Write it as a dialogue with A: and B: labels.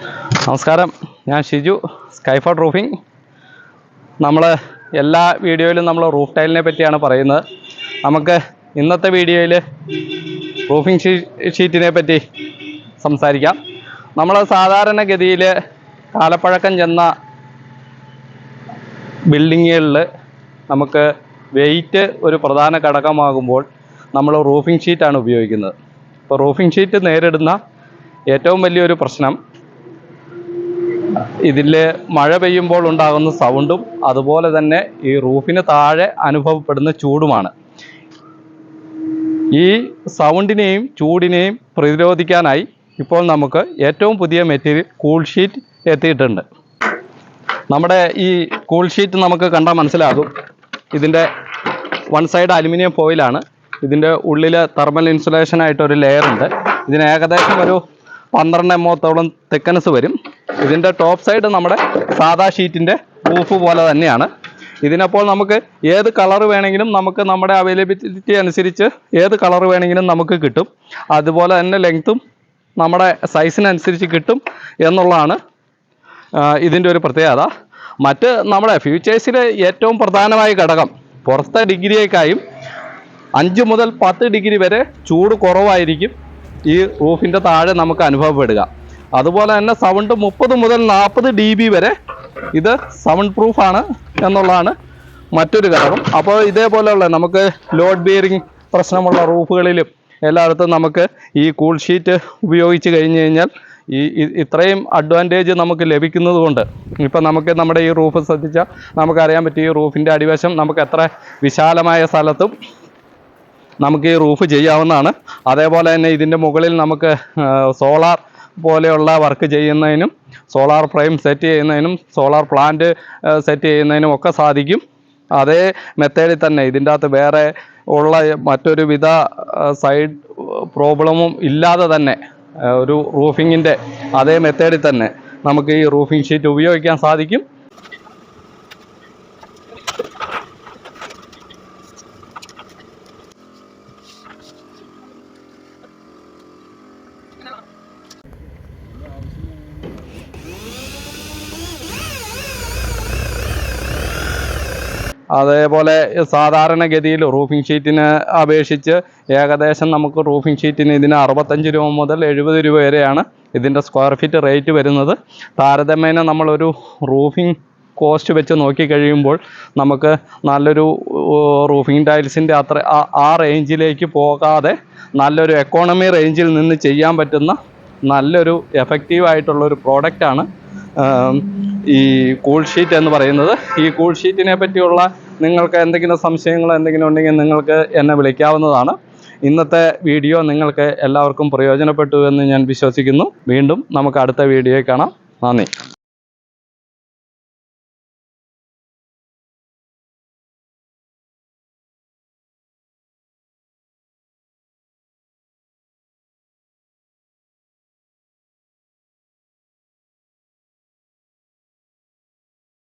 A: നമസ്കാരം. ഞാൻ ഷിജു സ്കൈഫോർഡ് റൂഫിംഗ് നമ്മൾ എല്ലാ വീഡിയോയിലും നമ്മൾ റൂഫ് ടൈലിനെ പറ്റിയാണ് പറയുന്നത്. നമുക്ക് ഇന്നത്തെ വീഡിയോയിൽ റൂഫിംഗ് ഷീറ്റിനെ പറ്റി സംസാരിക്കാം. നമ്മൾ സാധാരണഗതിയിൽ കാലപ്പഴക്കം ചെന്ന ബിൽഡിങ്ങുകളിൽ നമുക്ക് വെയിറ്റ് ഒരു പ്രധാന ഘടകമാകുമ്പോൾ നമ്മൾ റൂഫിംഗ് ഷീറ്റാണ് ഉപയോഗിക്കുന്നത്. ഇപ്പോൾ റൂഫിംഗ് ഷീറ്റ് നേരിടുന്ന ഏറ്റവും വലിയൊരു പ്രശ്നം ഇതിൽ മഴ പെയ്യുമ്പോൾ ഉണ്ടാകുന്ന സൗണ്ടും അതുപോലെ തന്നെ ഈ റൂഫിന് താഴെ അനുഭവപ്പെടുന്ന ചൂടുമാണ്. ഈ സൗണ്ടിനെയും ചൂടിനെയും പ്രതിരോധിക്കാനായി ഇപ്പോൾ നമുക്ക് ഏറ്റവും പുതിയ മെറ്റീരിയൽ കൂൾ ഷീറ്റ് എത്തിയിട്ടുണ്ട്. നമ്മുടെ ഈ കൂൾ ഷീറ്റ് നമുക്ക് കണ്ടാൽ മനസ്സിലാകും. ഇതിന്റെ വൺ സൈഡ് അലുമിനിയം ഫോയിലാണ്. ഇതിന്റെ ഉള്ളിൽ തെർമൽ ഇൻസുലേഷനായിട്ടൊരു ലെയറുണ്ട് ഇതിന് ഏകദേശം ഒരു പന്ത്രണ്ട് എമ്മോത്തോളം തിക്കനസ് വരും. ഇതിന്റെ ടോപ്പ് സൈഡ് നമ്മുടെ സാധാ ഷീറ്റിന്റെ റൂഫ് പോലെ തന്നെയാണ്. ഇതിനപ്പോൾ നമുക്ക് ഏത് കളർ വേണമെങ്കിലും നമുക്ക് നമ്മുടെ അവൈലബിലിറ്റി അനുസരിച്ച് ഏത് കളർ വേണമെങ്കിലും നമുക്ക് കിട്ടും. അതുപോലെ തന്നെ ലെങ്ത്തും നമ്മുടെ സൈസിനനുസരിച്ച് കിട്ടും എന്നുള്ളതാണ് ഇതിന്റെ ഒരു പ്രത്യേകത. മറ്റ് നമ്മുടെ ഫ്യൂച്ചേഴ്സിലെ ഏറ്റവും പ്രധാനമായ ഘടകം പുറത്തെ ഡിഗ്രിയേക്കായും അഞ്ച് മുതൽ പത്ത് ഡിഗ്രി വരെ ചൂട് കുറവായിരിക്കും ഈ റൂഫിന്റെ താഴെ നമുക്ക് അനുഭവപ്പെടുക. അതുപോലെ തന്നെ സൗണ്ട് മുപ്പത് മുതൽ നാൽപ്പത് ഡി ബി വരെ ഇത് സൗണ്ട് പ്രൂഫാണ് എന്നുള്ളതാണ് മറ്റൊരു ഘടകം. അപ്പോൾ ഇതേപോലെയുള്ള നമുക്ക് ലോഡ് ബിയറിംഗ് പ്രശ്നമുള്ള റൂഫുകളിലും എല്ലായിടത്തും നമുക്ക് ഈ കൂൾ ഷീറ്റ് ഉപയോഗിച്ച് കഴിഞ്ഞ് കഴിഞ്ഞാൽ ഈ ഇത്രയും അഡ്വാന്റേജ് നമുക്ക് ലഭിക്കുന്നത് കൊണ്ട് ഇപ്പം നമുക്ക് നമ്മുടെ ഈ റൂഫ് ശ്രദ്ധിച്ചാൽ നമുക്കറിയാൻ പറ്റും ഈ റൂഫിന്റെ അടിവശം നമുക്ക് എത്ര വിശാലമായ സ്ഥലത്തും നമുക്ക് ഈ റൂഫ് ചെയ്യാവുന്നതാണ്. അതേപോലെ തന്നെ ഇതിന്റെ മുകളിൽ നമുക്ക് സോളാർ പോലെയുള്ള വർക്ക് ചെയ്യുന്നതിനും സോളാർ ഫ്രെയിം സെറ്റ് ചെയ്യുന്നതിനും സോളാർ പ്ലാന്റ് സെറ്റ് ചെയ്യുന്നതിനും ഒക്കെ സാധിക്കും. അതേ മെത്തേഡിൽ തന്നെ ഇതിന്റെ അകത്ത് വേറെ ഉള്ള മറ്റൊരു വിധ സൈഡ് പ്രോബ്ലമും ഇല്ലാതെ തന്നെ ഒരു റൂഫിങ്ങിന്റെ അതേ മെത്തേഡിൽ തന്നെ നമുക്ക് ഈ റൂഫിംഗ് ഷീറ്റ് ഉപയോഗിക്കാൻ സാധിക്കും. അതേപോലെ സാധാരണഗതിയിൽ റൂഫിംഗ് ഷീറ്റിന് അപേക്ഷിച്ച് ഏകദേശം നമുക്ക് റൂഫിംഗ് ഷീറ്റിന് ഇതിന് അറുപത്തഞ്ച് രൂപ മുതൽ എഴുപത് രൂപ വരെയാണ് ഇതിന്റെ സ്ക്വയർ ഫീറ്റ് റേറ്റ് വരുന്നത്. താരതമ്യേന നമ്മളൊരു റൂഫിംഗ് കോസ്റ്റ് വെച്ച് നോക്കിക്കഴിയുമ്പോൾ നമുക്ക് നല്ലൊരു റൂഫിംഗ് ടൈൽസിന്റെ അത്ര ആ- റേഞ്ചിലേക്ക് പോകാതെ നല്ലൊരു എക്കോണമി റേഞ്ചിൽ നിന്ന് ചെയ്യാൻ പറ്റുന്ന നല്ലൊരു എഫക്റ്റീവ് ആയിട്ടുള്ള ഒരു പ്രോഡക്റ്റാണ് ഈ കൂൾ ഷീറ്റ് എന്ന് പറയുന്നത്. ഈ കൂൾ ഷീറ്റിനെ പറ്റിയുള്ള നിങ്ങൾക്ക് എന്തെങ്കിലും സംശയങ്ങൾ എന്തെങ്കിലും ഉണ്ടെങ്കിൽ നിങ്ങൾക്ക് എന്നെ വിളിക്കാവുന്നതാണ്. ഇന്നത്തെ വീഡിയോ നിങ്ങൾക്ക് എല്ലാവർക്കും പ്രയോജനപ്പെട്ടു എന്ന് ഞാൻ വിശ്വസിക്കുന്നു. വീണ്ടും നമുക്ക് അടുത്ത വീഡിയോയിൽ കാണാം. നന്ദി.